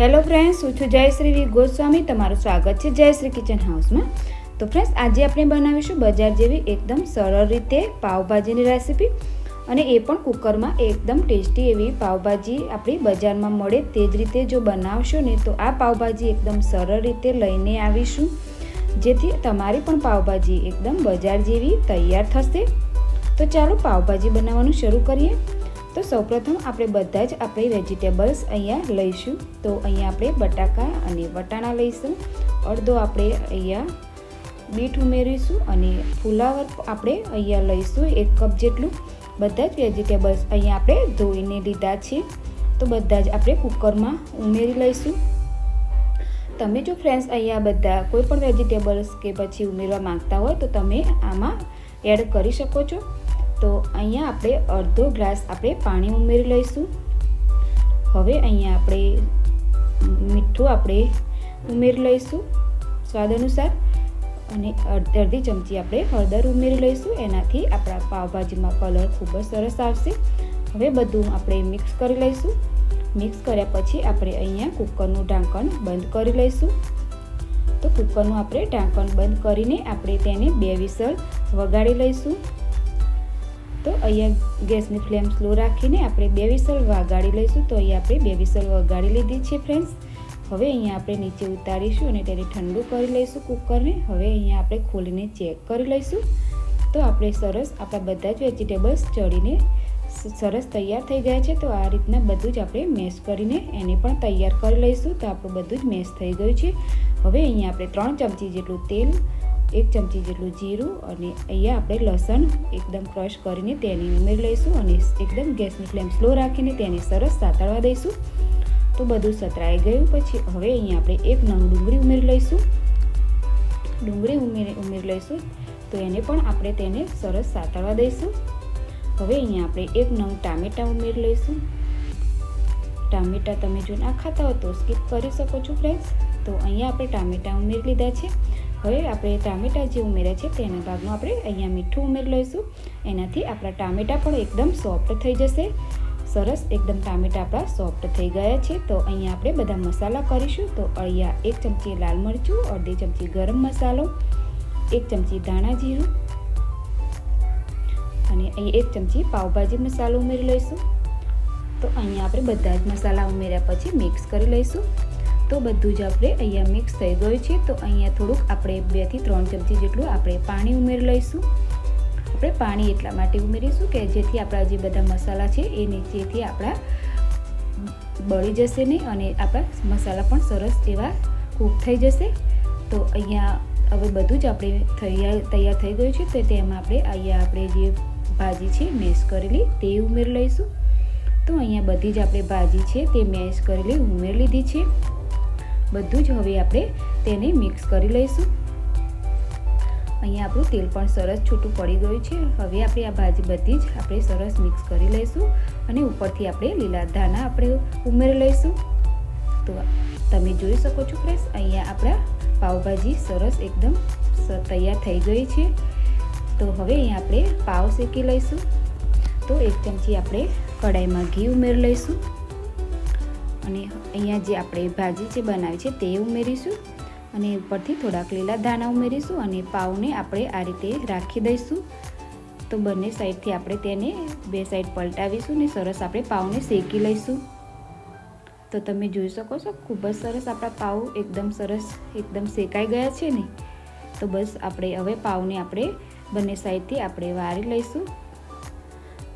Hello friends, હું છું જયશ્રી વી. ગોસ્વામી. તમારું સ્વાગત છે જયશ્રી કિચન હાઉસમાં. તો ફ્રેન્ડ્સ, આજે આપણે બનાવીશું બજાર જેવી એકદમ સરળ રીતે પાવભાજીની રેસીપી. અને એ પણ કુકરમાં એકદમ ટેસ્ટી એવી પાવભાજી આપણી બજારમાં મળે તે જ રીતે જો બનાવશો ને તો આ પાવભાજી એકદમ સરળ રીતે લઈને આવીશું. જેથી તમારી પણ પાવભાજી એકદમ બજાર જેવી તૈયાર થશે. તો ચાલો પાવભાજી બનાવવાનું શરૂ કરીએ. તો સૌપ્રથમ આપણે બધા જ આપણી વેજીટેબલ્સ અહીંયા લઈશું. તો અહીંયા આપણે બટાકા અને વટાણા લઈશું. અડધો આપણે અહીંયા બીટ ઉમેરીશું અને ફુલાવર આપણે અહીંયા લઈશું એક કપ જેટલું. બધા જ વેજીટેબલ્સ અહીંયા આપણે ધોઈને લીધા છે તો બધા જ આપણે કુકરમાં ઉમેરી લઈશું. તમે જો ફ્રેન્ડ્સ અહીંયા બધા કોઈ પણ વેજીટેબલ્સ કે પછી ઉમેરવા માંગતા હોય તો તમે આમાં એડ કરી શકો છો. અહીંયા આપણે અડધો ગ્લાસ આપણે પાણી ઉમેરી લઈશું. હવે અહીંયા આપણે મીઠું આપણે ઉમેરી લઈશું સ્વાદ અનુસાર. અને અડધી ચમચી આપણે હળદર ઉમેરી લઈશું. એનાથી આપણા પાવભાજીમાં કલર ખૂબ જ સરસ આવશે. હવે બધું આપણે મિક્સ કરી લઈશું. મિક્સ કર્યા પછી આપણે અહીંયા કુકરનું ઢાંકણ બંધ કરી લઈશું. તો કુકરનું આપણે ઢાંકણ બંધ કરીને આપણે તેને બે વિસલ વગાડી લઈશું. તો અહીંયા ગેસની ફ્લેમ સ્લો રાખીને આપણે બે વિસલ વગાડી લઈશું. તો અહીંયા આપણે બે વિસલ વગાડી લીધી છે ફ્રેન્ડ્સ. હવે અહીંયા આપણે નીચે ઉતારીશું અને તેને ઠંડુ કરી લઈશું કુકરને. હવે અહીંયા આપણે ખોલીને ચેક કરી લઈશું. તો આપણે સરસ આપણા બધા જ વેજીટેબલ્સ ચડીને સરસ તૈયાર થઈ ગયા છે. તો આ રીતના બધું જ આપણે મેશ કરીને એને પણ તૈયાર કરી લઈશું. તો આપણું બધું જ મેશ થઈ ગયું છે. હવે અહીંયા આપણે ત્રણ ચમચી જેટલું તેલ એક ચમચી જેટલું જીરું અને અહીંયા આપણે લસણ એકદમ ક્રશ કરીને તેની ઉમેરી લઈશું અને એકદમ ગેસની ફ્લેમ સ્લો રાખીને તેને સરસ સાતળવા દઈશું. તો બધું સતરાઈ ગયું, પછી હવે અહીંયા આપણે એક નંગ ડુંગળી ઉમેરી લઈશું. ડુંગળી ઉમેરી ઉમેરી લઈશું તો એને પણ આપણે તેને સરસ સાતળવા દઈશું. હવે અહીંયા આપણે એક નંગ ટામેટાં ઉમેરી લઈશું. ટામેટાં તમે જો ના ખાતા હો તો સ્કીપ કરી શકો છો ફ્રેન્ડ્સ તો અહીંયા આપણે ટામેટાં ઉમેરી લીધા છે. હવે આપણે ટામેટાં જે ઉમેર્યા છે તેના ભાગમાં આપણે અહીંયા મીઠું ઉમેરી લઈશું. એનાથી આપણા ટામેટાં પણ એકદમ સોફ્ટ થઈ જશે. સરસ એકદમ ટામેટાં આપણા સોફ્ટ થઈ ગયા છે. તો અહીંયા આપણે બધા મસાલા કરીશું. તો અહીંયા એક ચમચી લાલ મરચું, અડધી ચમચી ગરમ મસાલો, એક ચમચી ધાણા જીરું અને અહીં એક ચમચી પાવભાજી મસાલો ઉમેરી લઈશું. તો અહીંયા આપણે બધા જ મસાલા ઉમેર્યા પછી મિક્સ કરી લઈશું. તો બધું જ આપણે અહીંયા મિક્સ થઈ ગયું છે. તો અહીંયા થોડુંક આપણે બેથી ત્રણ ચમચી જેટલું આપણે પાણી ઉમેરી લઈશું. આપણે પાણી એટલા માટે ઉમેરીશું કે જેથી આપણા જે બધા મસાલા છે એ નીચેથી આપણા બળી જશે નહીં અને આપણા મસાલા પણ સરસ એવા કૂક થઈ જશે. તો અહીંયા હવે બધું જ આપણે તૈયાર તૈયાર થઈ ગયું છે. તો તેમાં આપણે અહીંયા આપણે જે ભાજી છે મેશ કરેલી તે ઉમેરી લઈશું. તો અહીંયા બધી જ આપણે ભાજી છે તે મેશ કરેલી ઉમેરી લીધી છે. બધું જ હવે આપણે તેને મિક્સ કરી લઈશું. અહીંયા આપણું તેલ પણ સરસ છૂટું પડી ગયું છે. હવે આપણે આ ભાજી બધી જ આપણે સરસ મિક્સ કરી લઈશું અને ઉપરથી આપણે લીલા ધાના આપણે ઉમેરી લઈશું. તો તમે જોઈ શકો છો ફ્રેન્ડ્સ અહીંયા આપણા પાવભાજી સરસ એકદમ તૈયાર થઈ ગઈ છે. તો હવે અહીંયા આપણે પાવ શેકી લઈશું. તો એક ચમચી આપણે કડાઈમાં ઘી ઉમેરી લઈશું. અને અહીંયા જે આપણે ભાજી છે બનાવી છે તે ઉમેરીશું. અને ઉપરથી થોડાક લીલા ધાણા ઉમેરીશું અને પાઉને આપણે આ રીતે રાખી દઈશું. તો બંને સાઈડથી આપણે તેને બે સાઈડ પલટાવીશું ને સરસ આપણે પાઉને શેકી લઈશું. તો તમે જોઈ શકો છો ખૂબ જ સરસ આપણા પાઉ એકદમ સરસ એકદમ શેકાઈ ગયા છે ને. તો બસ આપણે હવે પાઉને આપણે બંને સાઈડથી આપણે વારી લઈશું.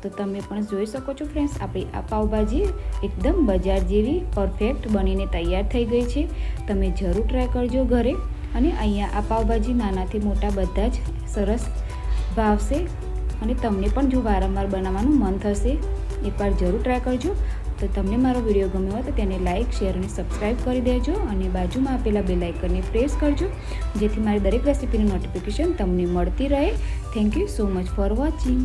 તો તમે પણ જોઈ શકો છો ફ્રેન્ડ્સ આપણી આ પાઉભાજી એકદમ બજાર જેવી પરફેક્ટ બનીને તૈયાર થઈ ગઈ છે. તમે જરૂર ટ્રાય કરજો ઘરે. અને અહીંયા આ પાવભાજી નાનાથી મોટા બધા જ સરસ ભાવશે અને તમને પણ જો વારંવાર બનાવવાનું મન થશે, એકવાર જરૂર ટ્રાય કરજો. તો તમને મારો વીડિયો ગમ્યો હોય તો તેને લાઇક શેર અને સબસ્ક્રાઈબ કરી દેજો અને બાજુમાં આપેલા બે લાઇકનને પ્રેસ કરજો. જેથી મારી દરેક રેસીપીની નોટિફિકેશન તમને મળતી રહે. Thank you so much for watching